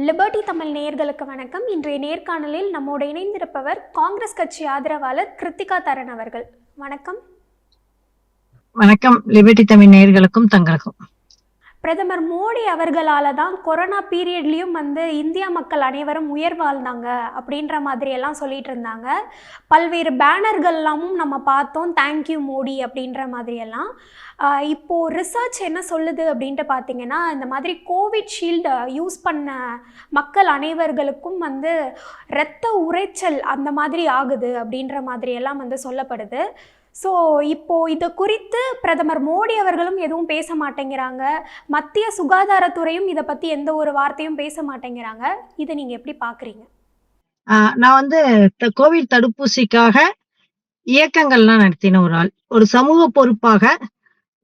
Liberty Tamil நேயர்களுக்கு வணக்கம். இன்றைய நேர்காணலில் நம்மோடு இணைந்திருப்பவர் காங்கிரஸ் கட்சி ஆதரவாளர் கிருத்திகா தரன் அவர்கள். வணக்கம். வணக்கம். லிபர்டி தமிழ் நேயர்களுக்கும் தங்களுக்கும். பிரதமர் மோடி அவர்களால் தான் கொரோனா பீரியட்லேயும் வந்து இந்தியா மக்கள் அனைவரும் உயர் வாழ்ந்தாங்க அப்படின்ற மாதிரியெல்லாம் சொல்லிட்டு இருந்தாங்க. பல்வேறு பேனர்கள்லாமும் நம்ம பார்த்தோம். தேங்க்யூ மோடி அப்படின்ற மாதிரியெல்லாம். இப்போது ரிசர்ச் என்ன சொல்லுது அப்படின்ட்டு பார்த்தீங்கன்னா இந்த மாதிரி கோவிட்ஷீல்டு யூஸ் பண்ண மக்கள் அனைவர்களுக்கும் வந்து இரத்த உரைச்சல் அந்த மாதிரி ஆகுது அப்படின்ற மாதிரியெல்லாம் வந்து சொல்லப்படுது. ஸோ இப்போ இது குறித்து பிரதமர் மோடி அவர்களும் எதுவும் பேச மாட்டேங்கிறாங்க. மத்திய சுகாதாரத்துறையும் இதை பற்றி எந்த ஒரு வார்த்தையும் பேச மாட்டேங்கிறாங்க. இதை நீங்கள் எப்படி பார்க்குறீங்க ஆஹ் நான் வந்து த- கோவிட் தடுப்பூசிக்காக இயக்கங்கள்லாம் நடத்தின ஒரு ஆள். ஒரு சமூக பொறுப்பாக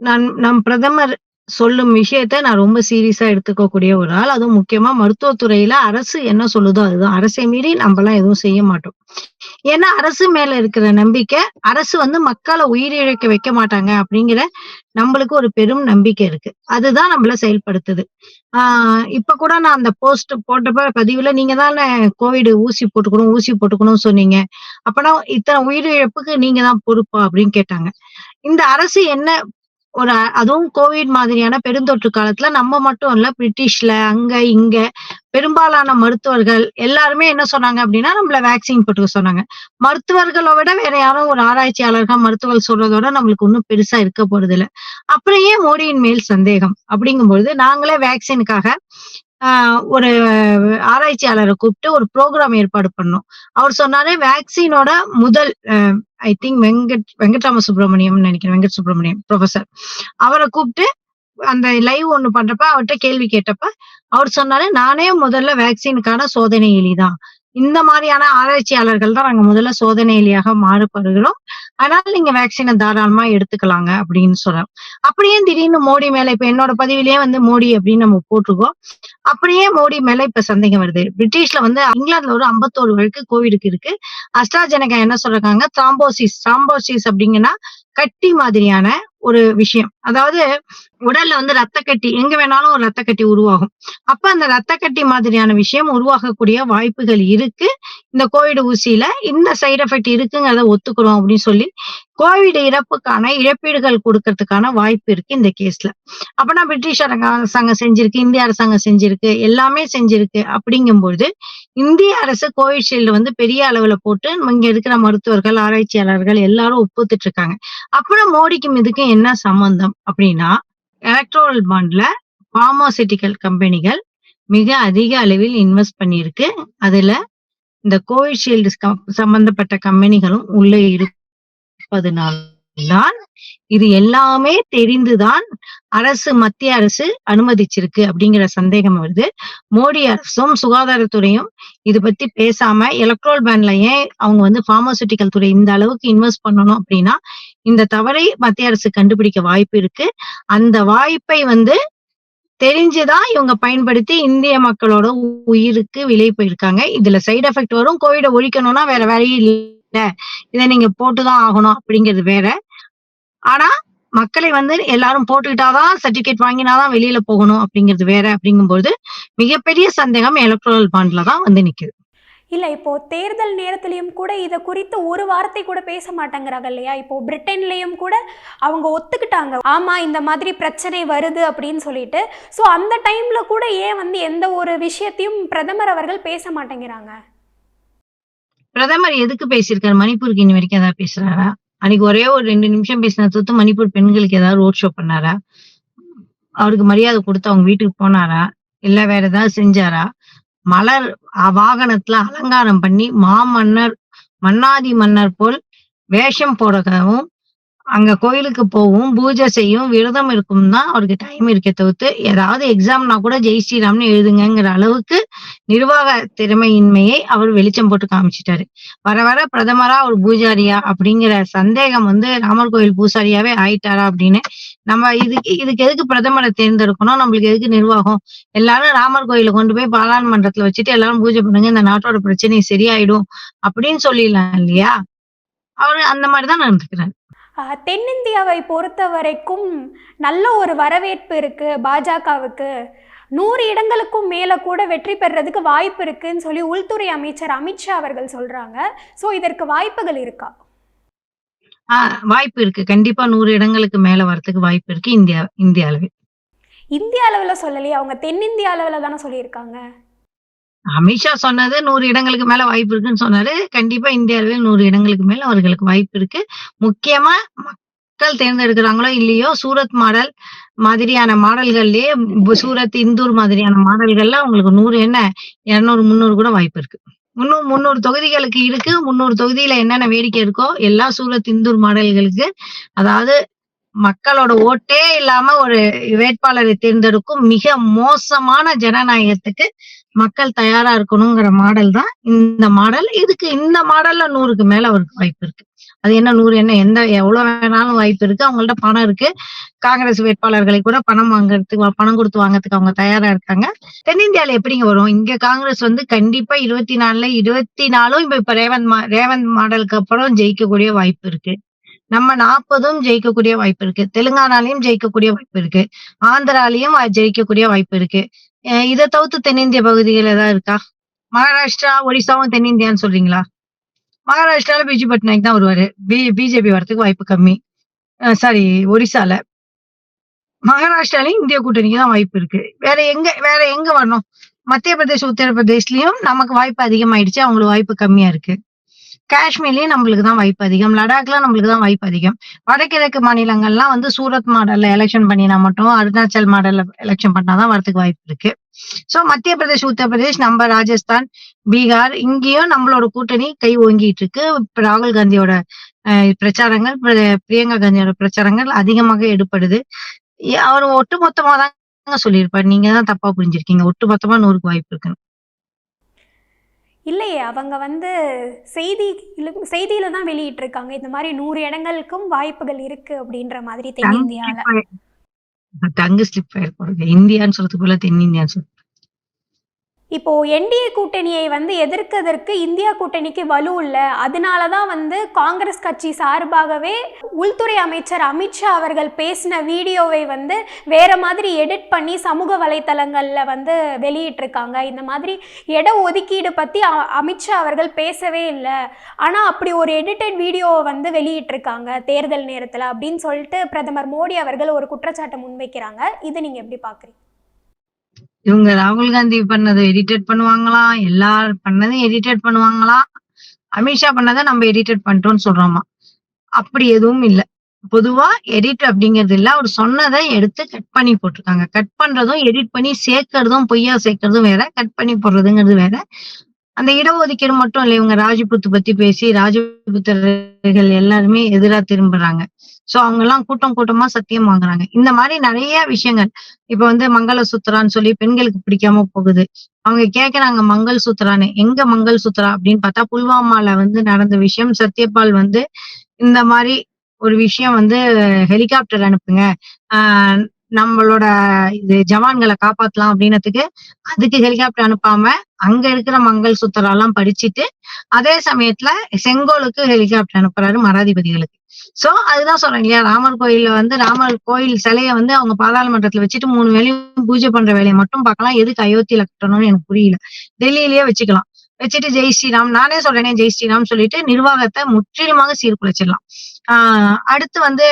நான் நம் பிரதமர் சொல்லும் விஷயத்த நான் ரொம்ப சீரியஸா எடுத்துக்கக்கூடிய ஒரு ஆள். அதுவும் முக்கியமா மருத்துவத்துறையில அரசு என்ன சொல்லுதோ அதுதான். அரசை மீறி நம்ம எல்லாம் எதுவும் செய்ய மாட்டோம். ஏன்னா அரசு மேல இருக்கிற நம்பிக்கை அரசு வந்து மக்களை உயிரிழக்க வைக்க மாட்டாங்க அப்படிங்கிற நம்மளுக்கு ஒரு பெரும் நம்பிக்கை இருக்கு. அதுதான் நம்மள செயல்படுத்துது. ஆஹ் இப்ப கூட நான் அந்த போஸ்ட் போட்டப்ப பதிவுல நீங்க தானே கோவிட் ஊசி போட்டுக்கணும் ஊசி போட்டுக்கணும்னு சொன்னீங்க. அப்பனா இத்தனை உயிரிழப்புக்கு நீங்க தான் பொறுப்பா அப்படின்னு கேட்டாங்க. இந்த அரசு என்ன ஒரு அதுவும் கோவிட் மாதிரியான பெருந்தொற்று காலத்துல நம்ம மட்டும் இல்ல பிரிட்டிஷ்ல அங்க இங்க பெரும்பாலான மருத்துவர்கள் எல்லாருமே என்ன சொன்னாங்க அப்படின்னா நம்மள வேக்சின் போட்டுக்க சொன்னாங்க. மருத்துவர்களை விட வேற யாரும் ஒரு ஆராய்ச்சியாளர்கள் மருத்துவர்கள் சொல்றதோட நம்மளுக்கு ஒன்றும் பெருசா இருக்க போறது இல்லை அப்புறம் ஏன் மோடியின் மேல் சந்தேகம்? அப்படிங்கும்பொழுது நாங்களே வேக்சினுக்காக ஒரு ஆராய்ச்சியாளரை கூப்பிட்டு ஒரு ப்ரோக்ராம் ஏற்பாடு பண்ணோம். அவர் சொன்னாரு வேக்சினோட முதல் ஐ திங்க் வெங்கட் வெங்கட்ராம சுப்பிரமணியம் நினைக்கிறேன் வெங்கட் சுப்பிரமணியம் ப்ரொஃபசர் அவரை கூப்பிட்டு அந்த லைவ் ஒண்ணு பண்றப்ப அவர்கிட்ட கேள்வி கேட்டப்ப அவர் சொன்னாரு நானே முதல்ல வேக்சினுக்கான சோதனை எலிதான் இந்த மாதிரியான ஆராய்ச்சியாளர்கள் தான் நாங்க முதல்ல சோதனை எலியாக மாறுபடுகிறோம். அதனால நீங்க வேக்சினை தாராளமா எடுத்துக்கலாங்க அப்படின்னு சொல்றோம் அப்படியே திடீர்னு மோடி மேல இப்ப என்னோட பதிவிலேயே வந்து மோடி அப்படின்னு நம்ம போட்டிருக்கோம். அப்படியே மோடி மேல இப்ப சந்தேகம் வருது. பிரிட்டிஷ்ல வந்து இங்கிலாந்துல ஒரு 51 வழக்கு கோவிடுக்கு இருக்கு. அஸ்ட்ராஜெனகா என்ன சொல்றாங்க? த்ராம்போசிஸ் த்ராம்போசிஸ் அப்படிங்கன்னா கட்டி மாதிரியான ஒரு விஷயம். அதாவது உடல்ல வந்து ரத்த கட்டி எங்க வேணாலும் ஒரு ரத்த கட்டி உருவாகும். அப்ப அந்த ரத்த கட்டி மாதிரியான விஷயம் உருவாகக்கூடிய வாய்ப்புகள் இருக்கு. இந்த கோவிட் ஊசியில இந்த சைடு எஃபெக்ட் இருக்குங்கிறத ஒத்துக்கிறோம் அப்படின்னு சொல்லி கோவிட் இறப்புக்கான இழப்பீடுகள் கொடுக்கறதுக்கான வாய்ப்பு இருக்கு இந்த கேஸ்ல அப்பனா பிரிட்டிஷ் அரசாங்கம் செஞ்சிருக்கு இந்திய அரசாங்கம் செஞ்சிருக்கு எல்லாமே செஞ்சிருக்கு அப்படிங்கும்போது இந்திய அரசு கோவிஷீல்டு வந்து பெரிய அளவுல போட்டு இங்க இருக்கிற மருத்துவர்கள் ஆராய்ச்சியாளர்கள் எல்லாரும் ஒப்புத்துட்டு இருக்காங்க அப்புறம் மோடிக்கும் இதுக்கும் என்ன சம்பந்தம் அப்படின்னா எலக்ட்ரோல் பாண்ட்ல பார்மாசிட்டிக்கல் கம்பெனிகள் மிக அதிக அளவில் இன்வெஸ்ட் பண்ணியிருக்கு. அதுல இந்த கோவிஷீல்டு சம்பந்தப்பட்ட கம்பெனிகளும் உள்ள இருப்பதனால் தான் இது எல்லாமே தெரிந்துதான் அரசு மத்திய அரசு அனுமதிச்சிருக்கு அப்படிங்கிற சந்தேகம் வருது. மோடி அரசும் சுகாதாரத்துறையும் இது பத்தி பேசாம எலக்ட்ரோல் பேன்ல ஏன் அவங்க வந்து பார்மசூட்டிக்கல் துறை இந்த அளவுக்கு இன்வெஸ்ட் பண்ணணும் அப்படின்னா இந்த தவறை மத்திய அரசு கண்டுபிடிக்க வாய்ப்பு இருக்கு. அந்த வாய்ப்பை வந்து தெரிஞ்சுதான் இவங்க பயன்படுத்தி இந்திய மக்களோட உ- உயிருக்கு விலை போயிருக்காங்க. இதுல சைடு எஃபெக்ட் வரும். கோவிட ஒழிக்கணும்னா வேற வழி இல்லை. இதை நீங்க போட்டுதான் ஆகணும் அப்படிங்கிறது வேற. ஆனா மக்களை வந்து எல்லாரும் போட்டுக்கிட்டாதான் சர்டிபிகேட் வாங்கினாதான் வெளியில போகணும் அப்படிங்கிறது வேற அப்படிங்கும்போது மிகப்பெரிய சந்தேகம் எலக்ட்ரல் பாண்ட்ல தான் வந்து நிக்குது. இல்லை இப்போ தேர்தல் நேரத்திலையும் கூட இதை குறித்து ஒரு வார்த்தை கூட பேச மாட்டேங்கிறாங்க இல்லையா? இப்போ பிரிட்டன்லேயும் கூட அவங்க ஒத்துக்கிட்டாங்க. ஆமா இந்த மாதிரி பிரச்சனை வருது அப்படின்னு சொல்லிட்டு. ஸோ அந்த டைம்ல கூட ஏன் வந்து எந்த ஒரு விஷயத்தையும் பிரதமர் அவர்கள் பேச மாட்டேங்கிறாங்க? பிரதமர் எதுக்கு பேசியிருக்காரு? மணிப்பூருக்கு இனி வரைக்கும் ஏதாவது பேசுறாரா? அன்னைக்கு ஒரே ஒரு ரெண்டு நிமிஷம் பேசின தொத்து மணிப்பூர் பெண்களுக்கு ஏதாவது ரோட் ஷோ பண்ணாரா? அவருக்கு மரியாதை கொடுத்து அவங்க வீட்டுக்கு போனாரா? இல்ல வேற ஏதாவது செஞ்சாரா? மலர் அ- வாகனத்துல அலங்காரம் பண்ணி மாமன்னர் மன்னாதி மன்னர் போல் வேஷம் போடவும் அங்க கோயிலுக்கு போவும் பூஜை செய்யும் விரதம் இருக்கும் தான் அவருக்கு டைம் இருக்க தவிர்த்து ஏதாவது எக்ஸாம்னா கூட ஜெய் ஸ்ரீராம்னு எழுதுங்கிற அளவுக்கு நிர்வாக திறமையின்மையை அவர் வெளிச்சம் போட்டு காமிச்சிட்டாரு. வர வர பிரதமரா ஒரு பூஜாரியா அப்படிங்கிற சந்தேகம் வந்து ராமர் கோயில் பூசாரியாவே ஆயிட்டாரா அப்படின்னு நம்ம இதுக்கு இதுக்கு எதுக்கு பிரதமரை தேர்ந்தெடுக்கணும்? நம்மளுக்கு எதுக்கு நிர்வாகம்? எல்லாரும் ராமர் கோயில கொண்டு போய் பாராளுமன்றத்துல வச்சுட்டு எல்லாரும் பூஜை பண்ணுங்க இந்த நாட்டோட பிரச்சனை சரியாயிடும் அப்படின்னு சொல்லிடலாம் இல்லையா? அவரு அந்த மாதிரிதான் நடந்துக்கிறாரு. தென்னிந்தியாவை பொறுத்த வரைக்கும் நல்ல ஒரு வரவேற்பு இருக்கு பாஜகவுக்கு நூறு இடங்களுக்கும் மேலே கூட வெற்றி பெறதுக்கு வாய்ப்பு இருக்குன்னு சொல்லி உள்துறை அமைச்சர் அமித்ஷா அவர்கள் சொல்றாங்க ஸோ இதற்கு வாய்ப்புகள் இருக்கா ஆ வாய்ப்பு இருக்கு. கண்டிப்பா 100 இடங்களுக்கு மேல வரதுக்கு வாய்ப்பு இருக்கு இந்தியா இந்திய அளவில். இந்திய அளவில் சொல்லலையே அவங்க தென்னிந்திய அளவில் தானே சொல்லியிருக்காங்க அமித்ஷா சொன்னது நூறு இடங்களுக்கு மேல வாய்ப்பு இருக்குன்னு சொன்னாரு. கண்டிப்பா இந்தியாவில் நூறு இடங்களுக்கு மேல அவர்களுக்கு வாய்ப்பு இருக்கு. முக்கியமா மக்கள் தேர்ந்தெடுக்கிறாங்களோ இல்லையோ சூரத் மாடல் மாதிரியான மாடல்கள்லயே சூரத், இந்தூர் மாதிரியான மாடல்கள்ல அவங்களுக்கு நூறு என்ன 200, 300 கூட வாய்ப்பு இருக்கு. முந்நூறு முந்நூறு தொகுதிகளுக்கு இருக்கு. 300 தொகுதியில என்னென்ன வேடிக்கை இருக்கோ எல்லா சூரத், இந்தூர் மாடல்களுக்கு அதாவது மக்களோட ஓட்டே இல்லாம ஒரு வேட்பாளரை தேர்ந்தெடுக்கும் மிக மோசமான ஜனநாயகத்துக்கு மக்கள் தயாரா இருக்கணுங்கிற மாடல் தான் இந்த மாடல். இதுக்கு இந்த மாடல்ல 100க்கு மேல அவருக்கு வாய்ப்பு இருக்கு. அது என்ன நூறு என்ன எந்த எவ்வளவு வேணாலும் வாய்ப்பு இருக்கு. அவங்கள்ட்ட பணம் இருக்கு. காங்கிரஸ் வேட்பாளர்களை கூட பணம் வாங்குறதுக்கு பணம் குடுத்து வாங்கறதுக்கு அவங்க தயாரா இருக்காங்க. தென்னிந்தியால எப்படிங்க வரும்? இங்க காங்கிரஸ் வந்து கண்டிப்பா 24ல 24ம் இப்ப இப்ப ரேவந்த் மா ரேவந்த் மாடலுக்கு அப்புறம் ஜெயிக்கக்கூடிய வாய்ப்பு இருக்கு. நம்ம 40ம் ஜெயிக்கக்கூடிய வாய்ப்பு இருக்கு. தெலுங்கானாலயும் ஜெயிக்கக்கூடிய வாய்ப்பு இருக்கு. ஆந்திராலயும் ஜெயிக்கக்கூடிய வாய்ப்பு இருக்கு. இதை தவிர்த்து தென்னிந்திய பகுதிகள் ஏதாவது இருக்கா? மகாராஷ்டிரா, ஒடிசாவும் தென்னிந்தியான்னு சொல்றீங்களா? மகாராஷ்டிரால பிஜு பட்நாயக் தான் வருவாரு. பி பிஜேபி வர்றதுக்கு வாய்ப்பு கம்மி. சாரி ஒடிசால. மகாராஷ்டிராலையும் இந்திய கூட்டணிக்கு தான் வாய்ப்பு இருக்கு. வேற எங்க வேற எங்க வரணும்? மத்திய பிரதேஷ், உத்தரப்பிரதேஷ்லயும் நமக்கு வாய்ப்பு அதிகமாயிடுச்சு. அவங்களுக்கு வாய்ப்பு கம்மியா இருக்கு. காஷ்மீர்லயும் நம்மளுக்கு தான் வாய்ப்பு அதிகம். லடாக்ல நம்மளுக்கு தான் வாய்ப்பு அதிகம். வடகிழக்கு மாநிலங்கள்லாம் வந்து சூரத் மாடல்ல எலெக்ஷன் பண்ணினா மட்டும், அருணாச்சல் மாடல்ல எலெக்ஷன் பண்ணாதான் வரதுக்கு வாய்ப்பு இருக்கு. சோ மத்திய பிரதேஷ், உத்தரப்பிரதேஷ், நம்ம ராஜஸ்தான், பீகார் இங்கேயும் நம்மளோட கூட்டணி கை ஓங்கிட்டு இருக்கு. இப்ப ராகுல் காந்தியோட பிரச்சாரங்கள், பிரியங்கா காந்தியோட பிரச்சாரங்கள் அதிகமாக எடுப்படுது அவர் ஒட்டு ஒட்டுமொத்தமா தாங்க சொல்லியிருப்பாரு. நீங்க தான் தப்பா புரிஞ்சிருக்கீங்க. ஒட்டுமொத்தமா 100க்கு வாய்ப்பு இருக்குன்னு. இல்லையே அவங்க வந்து செய்தி செய்தியில தான் வெளியிட்டிருக்காங்க. இந்த மாதிரி 100 இடங்களுக்கும் வாய்ப்புகள் இருக்கு அப்படின்ற மாதிரி தென்னிந்தியால. டங்கு ஸ்லிப் ஆயிருக்கும். இந்தியான்னு சொல்றதுக்கு பதிலா தென்னிந்தியான்னு சொல் இப்போ என்டிஏ கூட்டணியை வந்து எதிர்க்கிறதற்கு இந்தியா கூட்டணிக்கு வலு இல்லை அதனால தான் வந்து காங்கிரஸ் கட்சி சார்பாகவே உள்துறை அமைச்சர் அமித்ஷா அவர்கள் பேசின வீடியோவை வந்து வேற மாதிரி எடிட் பண்ணி சமூக வலைத்தளங்களில் வந்து வெளியிட்டிருக்காங்க. இந்த மாதிரி இட ஒதுக்கீடு பற்றி அமித்ஷா அவர்கள் பேசவே இல்லை ஆனால் அப்படி ஒரு எடிட்டட் வீடியோவை வந்து வெளியிட்டிருக்காங்க தேர்தல் நேரத்தில் அப்படின்னு சொல்லிட்டு பிரதமர் மோடி அவர்கள் ஒரு குற்றச்சாட்டை முன்வைக்கிறாங்க. இதை நீங்கள் எப்படி பார்க்குறீங்க? இவங்க ராகுல் காந்தி பண்ணத எடிட்டட் பண்ணுவாங்களாம். எல்லார் பண்ணதையும் எடிட்டட் பண்ணுவாங்களாம். அமித்ஷா பண்ணத நம்ம எடிட்டட் பண்ணிட்டோம்னு சொல்றோமா. அப்படி எதுவும் இல்ல. பொதுவா எடிட் அப்படிங்கிறது இல்ல. அவர் சொன்னதை எடுத்து கட் பண்ணி போட்டுருக்காங்க. கட் பண்றதும், எடிட் பண்ணி சேர்க்கறதும் பொய்யா சேர்க்கறதும் வேற. கட் பண்ணி போடுறதுங்கிறது வேற. அந்த இடஒதுக்கீடு மட்டும் இல்ல. இவங்க ராஜபுத்து பத்தி பேசி ராஜபுத்தர்கள் எல்லாருமே எதிரா திரும்புறாங்க. சோ அவங்கலாம் கூட்டம் கூட்டமா சத்தியம் வாங்குறாங்க. இந்த மாதிரி நிறைய விஷயங்கள். இப்ப வந்து மங்கள சூத்திரான்னு சொல்லி பெண்களுக்கு பிடிக்காம போகுது. அவங்க கேட்கறாங்க மங்கள் சூத்திரான்னு. எங்க மங்கள் சூத்திரா அப்படின்னு பார்த்தா புல்வாமால வந்து நடந்த விஷயம். சத்யபால் வந்து இந்த மாதிரி ஒரு விஷயம் வந்து ஹெலிகாப்டர் அனுப்புங்க. நம்மளோட இது ஜவான்களை காப்பாத்தலாம் அப்படின்னதுக்கு, அதுக்கு ஹெலிகாப்டர் அனுப்பாம, அங்க இருக்கிற மங்கள் சுத்தரெல்லாம் படிச்சுட்டு, அதே சமயத்துல செங்கோலுக்கு ஹெலிகாப்டர் அனுப்புறாரு மராதிபதிகளுக்கு சோ அதுதான் சொல்றேன் இல்லையா? ராமர் கோயில்ல வந்து ராமர் கோயில் சிலைய வந்து அவங்க பாராளுமன்றத்துல வச்சுட்டு மூணு வேலையும் பூஜை பண்ற வேலையை மட்டும் பார்க்கலாம். எதுக்கு அயோத்தியில கட்டணும்னு எனக்கு புரியல. டெல்லியிலேயே வச்சுக்கலாம். வச்சுட்டு ஜெய் ஸ்ரீராம் நானே சொல்றேனே ஜெய் ஸ்ரீராம் சொல்லிட்டு நிர்வாகத்தை முற்றிலுமாக சீர்குலைச்சிடலாம். ஆஹ் அடுத்து வந்து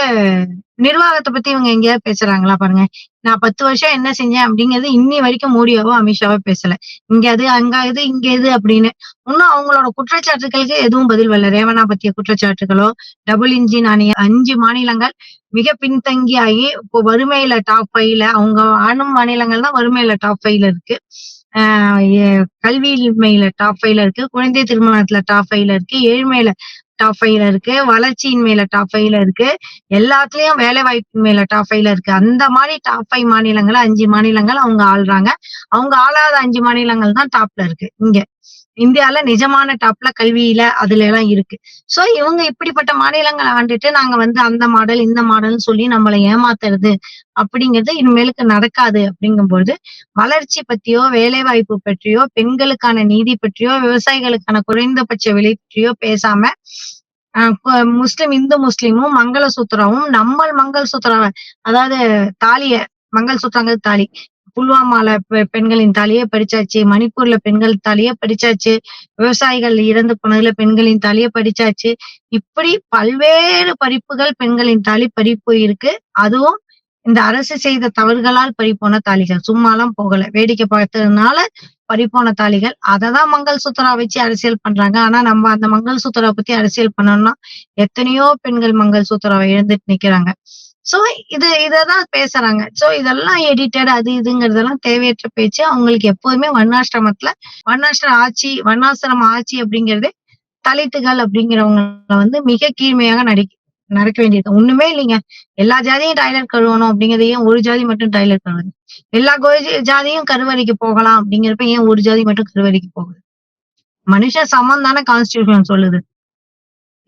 நிர்வாகத்தை பத்தி இவங்க எங்கேயாவது பேசுறாங்களா பாருங்க. நான் 10 வருஷம் என்ன செஞ்சேன் அப்படிங்கிறது இன்னி வரைக்கும் மோடியாவோ, அமித்ஷாவோ பேசல. இங்க அது, அங்க இது, இங்க இது அப்படின்னு. இன்னும் அவங்களோட குற்றச்சாட்டுகளுக்கு எதுவும் பதில் வரல. ரேவனா பத்திய குற்றச்சாட்டுகளோ, டபுள் இன்ஜின் ஆணைய அஞ்சு மாநிலங்கள் மிக பின்தங்கி ஆகி இப்போ வறுமையில டாப் ஃபைவ்ல அவங்க ஆணும் மாநிலங்கள் தான் வறுமையில டாப் ஃபைவ்ல இருக்கு. ஆஹ் கல்வியின்மையில டாப் ஃபைவ்ல இருக்கு. குழந்தை திருமணத்துல டாப் ஃபைவ்ல இருக்கு. ஏழ்மையில டாப் ஃபைவ்ல இருக்கு. வளர்ச்சியின்மையில டாப் ஃபைவ்ல இருக்கு. எல்லாத்துலயும் வேலை மேல டாப் ஃபைவ்ல இருக்கு. அந்த மாதிரி டாப் ஃபைவ் மாநிலங்கள் அஞ்சு மாநிலங்கள் அவங்க ஆள்றாங்க. அவங்க ஆளாத அஞ்சு மாநிலங்கள் தான் டாப்ல இருக்கு. இங்க. இந்தியால நிஜமான டாப்ல கல்வியில அதுல எல்லாம் இருக்கு. சோ இவங்க இப்படிப்பட்ட மாநிலங்களை ஆண்டுட்டு நாங்க வந்து அந்த மாடல், இந்த மாடல்னு சொல்லி நம்மள ஏமாத்துறது அப்படிங்கிறது இனிமேலுக்கு நடக்காது அப்படிங்கும்பொழுது, வளர்ச்சி பத்தியோ, வேலைவாய்ப்பு பற்றியோ, பெண்களுக்கான நீதி பற்றியோ, விவசாயிகளுக்கான குறைந்தபட்ச விலை பற்றியோ பேசாம, முஸ்லிம் இந்து முஸ்லிமும் மங்கள சூத்திரமும் நம்மள் மங்கள் சூத்திராவ அதாவது தாலிய மங்கள் சூத்திரங்கிறது தாலி. புல்வாமால பெண்களின் தலையை படிச்சாச்சு மணிப்பூர்ல பெண்கள் தாலியே படிச்சாச்சு விவசாயிகள் இறந்து போனதுல பெண்களின் தலையை படிச்சாச்சு இப்படி பல்வேறு பறிப்புகள் பெண்களின் தாலி பறிப்பு இருக்கு. அதுவும் இந்த அரசு செய்த தவறுகளால் பறிப்போன தாலிகள். சும்மாலாம் போகல. வேடிக்கை பார்த்ததுனால பறிப்போன தாலிகள். அததான் மங்கள் சூத்திரா வச்சு அரசியல் பண்றாங்க. ஆனா நம்ம அந்த மங்கள் சூத்திரா பத்தி அரசியல் பண்ணோம்னா எத்தனையோ பெண்கள் மங்கள் சூத்திராவை இழந்துட்டு நிக்கிறாங்க. சோ இது இததான் பேசுறாங்க. சோ இதெல்லாம் எடிட்டட் அது இதுங்கிறதெல்லாம் தேவையற்ற பேச்சு. அவங்களுக்கு எப்போதுமே வண்ணாசிரமத்துல வர்ணாசிர ஆட்சி வண்ணாசிரம ஆட்சி அப்படிங்கறதே தலித்துகள் அப்படிங்கிறவங்க வந்து மிக கீழ்மையாக நடிக்க நடக்க வேண்டியது ஒண்ணுமே இல்லைங்க. எல்லா ஜாதியும் டாய்லெட் கழுவணும் அப்படிங்கறது ஏன் ஒரு ஜாதி மட்டும் டாய்லெட் கழுவுது எல்லா ஜாதியும் கருவறைக்கு போகலாம் அப்படிங்கிறப்ப ஏன் ஒரு ஜாதி மட்டும் கருவறைக்கு போகுது? மனுஷன் சமம் தானே கான்ஸ்டியூஷன் சொல்லுது.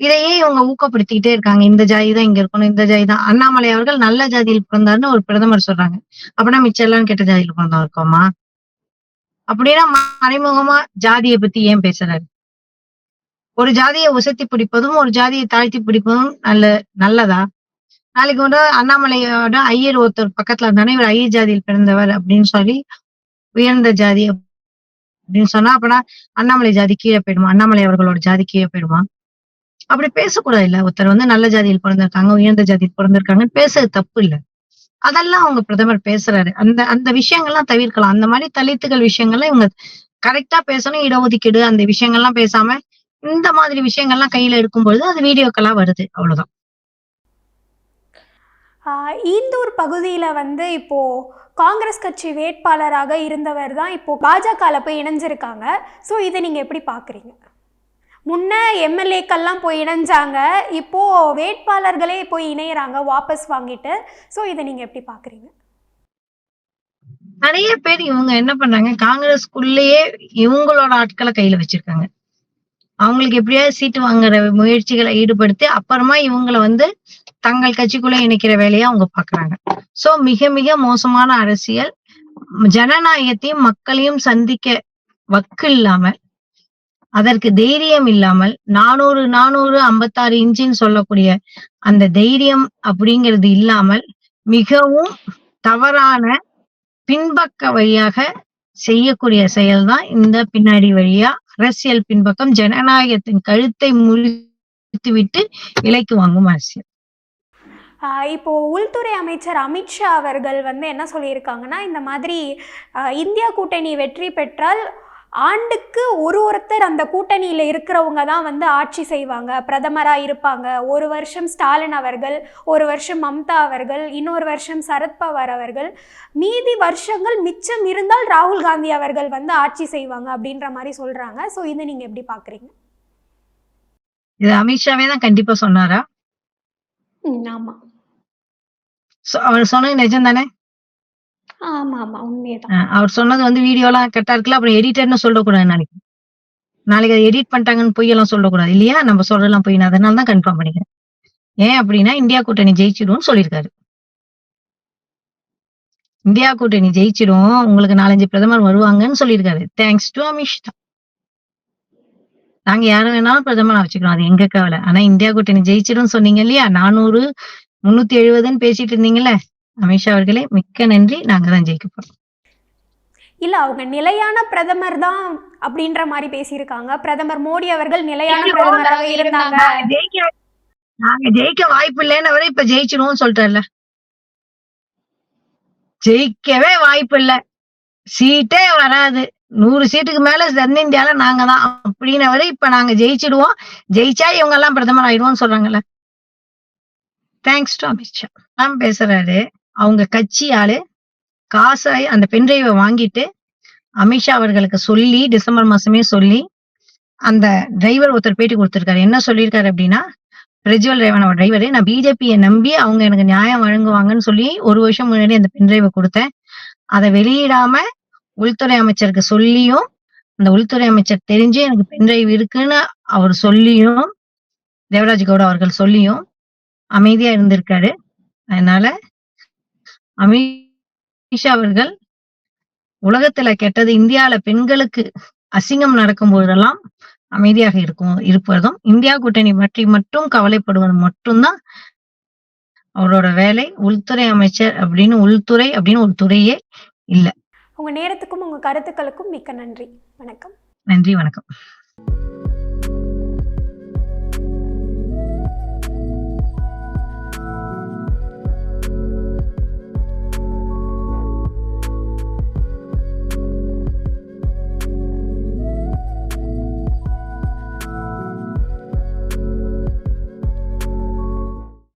இதையே இவங்க ஊக்கப்படுத்திக்கிட்டே இருக்காங்க. இந்த ஜாதி தான் இங்க இருக்கணும் இந்த ஜாதி தான். அண்ணாமலை அவர்கள் நல்ல ஜாதியில் பிறந்தாருன்னு ஒரு பிரதமர் சொல்றாங்க. அப்படின்னா மிச்சம் எல்லாம் கெட்ட ஜாதியில் பிறந்தா இருக்கோமா? அப்படின்னா மறைமுகமா ஜாதியை பத்தி ஏன் பேசுறாரு? ஒரு ஜாதியை உசத்தி பிடிப்பதும் ஒரு ஜாதியை தாழ்த்தி பிடிப்பதும் நல்ல நல்லதா? நாளைக்கு வந்து அண்ணாமலையோட ஐயர் ஒருத்தர் பக்கத்துல இருந்தானே இவர் ஐயர் ஜாதியில் பிறந்தவர் அப்படின்னு சொல்லி உயர்ந்த ஜாதி அப்படின்னு சொன்னா அப்பனா அண்ணாமலை ஜாதி கீழே போயிடுமா? அண்ணாமலை அவர்களோட ஜாதி கீழே போயிடுமா? அப்படி பேசக்கூடாது இல்ல ஒருத்தர் வந்து நல்ல ஜாதியில் பிறந்திருக்காங்க உயர்ந்த ஜாதியில் பிறந்திருக்காங்கன்னு பேசுறது தப்பு இல்ல. அதெல்லாம் அவங்க பிரதமர் பேசுறாரு. அந்த அந்த விஷயங்கள்லாம் தவிர்க்கலாம். அந்த மாதிரி தலித்துகள் விஷயங்கள்லாம் இவங்க கரெக்டா பேசணும் இடஒதுக்கீடு அந்த விஷயங்கள்லாம் பேசாம இந்த மாதிரி விஷயங்கள்லாம் கையில எடுக்கும் பொழுது அது வீடியோக்களா வருது. அவ்வளவுதான். ஆஹ் ஈந்தூர் பகுதியில் வந்து இப்போ காங்கிரஸ் கட்சி வேட்பாளராக இருந்தவர் தான் இப்போ பாஜகவில் போய் இணைஞ்சிருக்காங்க. ஸோ இதை நீங்கள் எப்படி பார்க்குறீங்க முன்ன எம்எல்ஏக்கள்லாம் போய் இணைஞ்சாங்க. இப்போது வேட்பாளர்களே போய் இணையிறாங்க வாபஸ் வாங்கிட்டு. ஸோ இதை நீங்கள் எப்படி பார்க்குறீங்க நிறைய பேர் இவங்க என்ன பண்றாங்க காங்கிரஸ்குள்ளேயே இவங்களோட ஆட்களை கையில வச்சிருக்காங்க. அவங்களுக்கு எப்படியாவது சீட்டு வாங்குற முயற்சிகளை ஈடுபடுத்தி அப்புறமா இவங்கள வந்து தங்கள் கட்சிக்குள்ள இணைக்கிற வேலையை அவங்க பாக்குறாங்க. சோ மிக மிக மோசமான அரசியல். ஜனநாயகத்தையும் மக்களையும் சந்திக்க வக்கு இல்லாம அதற்கு தைரியம் இல்லாமல் நானூறு நானூறு ஐம்பத்தாறு இன்ச்சின்னு சொல்லக்கூடிய அந்த தைரியம் அப்படிங்கிறது இல்லாமல் மிகவும் தவறான பின்பக்க வழியாக செய்யக்கூடிய செயல்தான் இந்த பின்னாடி வழியா அரசியல் பின்பக்கம் ஜனநாயகத்தின் கழுத்தை முறித்து விட்டு விலைக்கு வாங்கும் அரசியல். ஆஹ் இப்போ உள்துறை அமைச்சர் அமித்ஷா அவர்கள் வந்து என்ன சொல்லியிருக்காங்கன்னா இந்த மாதிரி ஆஹ் இந்தியா கூட்டணி வெற்றி பெற்றால் ஆண்டுக்கு ஒரு ஒருத்தர் அந்த கூட்டணியில் இருக்கிறவங்க தான் வந்து ஆட்சி செய்வாங்க. பிரதமராக இருப்பாங்க. ஒரு வருஷம் ஸ்டாலின் அவர்கள் ஒரு வருஷம் மம்தா அவர்கள் இன்னொரு வருஷம் சரத்பவார் அவர்கள். மீதி வருஷங்கள் மிச்சம் இருந்தால் ராகுல் காந்தி அவர்கள் வந்து ஆட்சி செய்வாங்க அப்படின்ற மாதிரி சொல்கிறாங்க ஸோ இதை நீங்கள் எப்படி பார்க்குறீங்க இது அமித்ஷாவே தான் கண்டிப்பா சொன்னாரா? ம் ஆமாம் So, அவர் சொன்னது நிஜம் தானே ஆமா ஆமா உண்மையதான் அவர் சொன்னது வந்து வீடியோ எல்லாம் கரெக்டா இருக்குல்ல அப்புறம் எடிட்டர்னு சொல்லக்கூடாது நாளைக்கு. நாளைக்கு அதை எடிட் பண்ணிட்டாங்கன்னு பொய்யெல்லாம் சொல்லக்கூடாது இல்லையா? நம்ம சொல்றதெல்லாம் பொய் நான் அதனால தான் கன்ஃபார்ம் பண்ணிக்கிறேன். ஏன் அப்படின்னா இந்தியா கூட்டணி ஜெயிச்சிடும்னு சொல்லியிருக்காரு. இந்தியா கூட்டணி ஜெயிச்சிடும் உங்களுக்கு நாலஞ்சு பிரதமர் வருவாங்கன்னு சொல்லியிருக்காரு. தேங்க்ஸ் டு அமித்ஷா நாங்க யார வேணாலும் பிரதமர் வச்சுக்கிறோம் அது எங்க கவலை. ஆனா இந்தியா கூட்டணி ஜெயிச்சிடும் சொன்னீங்க இல்லையா? நானூறு முன்னூத்தி எழுபதுன்னு பேசிட்டு இருந்தீங்கல்ல? அமித்ஷா அவர்களே மிக்க நன்றி. நாங்க தான் ஜெயிக்க போறோம். இல்ல அவங்க நிலையான பிரதமர் தான் அப்படின்ற மாதிரி பேசியிருக்காங்க. பிரதமர் மோடி அவர்கள் நிலையான பிரதமராக இருந்தாங்க. நாங்க ஜெயிக்க நாங்க ஜெயிக்க வாய்ப்பு இல்லைன்னு அவரே இப்ப ஜெயிச்சிருவோம் சொல்லிட்டார்ல ஜெயிக்கவே வாய்ப்பு இல்ல. சீட்டே வராது. நூறு சீட்டுக்கு மேல தென்னிந்தியால நாங்க தான். அப்படின்னு அவரு இப்ப நாங்க ஜெயிச்சிடுவோம். ஜெயிச்சா இவங்க எல்லாம் பிரதமர் ஆயிடுவோம்னு சொல்றாங்கல்ல. Thanks to Amit Shah. தான் பேசுறாரு. அவங்க கட்சி ஆளு காசை அந்த பென்ட்ரைவை வாங்கிட்டு அமித்ஷா அவர்களுக்கு சொல்லி டிசம்பர் மாசமே சொல்லி அந்த டிரைவர் ஒருத்தர் பேட்டி கொடுத்திருக்காரு. என்ன சொல்லியிருக்காரு அப்படின்னா பிரஜ்வல் ரேவன் அவர் டிரைவரு நான் பிஜேபியை நம்பி அவங்க எனக்கு நியாயம் வழங்குவாங்கன்னு சொல்லி ஒரு வருஷம் முன்னாடி அந்த பென்ட்ரைவை கொடுத்தேன். அதை வெளியிடாம உள்துறை அமைச்சருக்கு சொல்லியும் அந்த உள்துறை அமைச்சர் தெரிஞ்சு எனக்கு பென்ட்ரைவ் இருக்குன்னு அவர் சொல்லியும் தேவராஜ் கவுடா அவர்கள் சொல்லியும் அமைதியா இருந்திருக்காரு. அதனால அமித்ஷா அவர்கள் உலகத்துல கெட்டது இந்தியால பெண்களுக்கு அசிங்கம் நடக்கும் போதெல்லாம் அமைதியாக இருக்கும் இருப்பதும் இந்தியா கூட்டணி பற்றி மட்டும் கவலைப்படுவது மட்டும்தான் அவரோட வேலை உள்துறை அமைச்சர் அப்படின்னு உள்துறை அப்படின்னு ஒரு துறையே இல்ல. உங்க நேரத்துக்கும், உங்க கருத்துக்களுக்கும் மிக்க நன்றி. வணக்கம். நன்றி, வணக்கம்.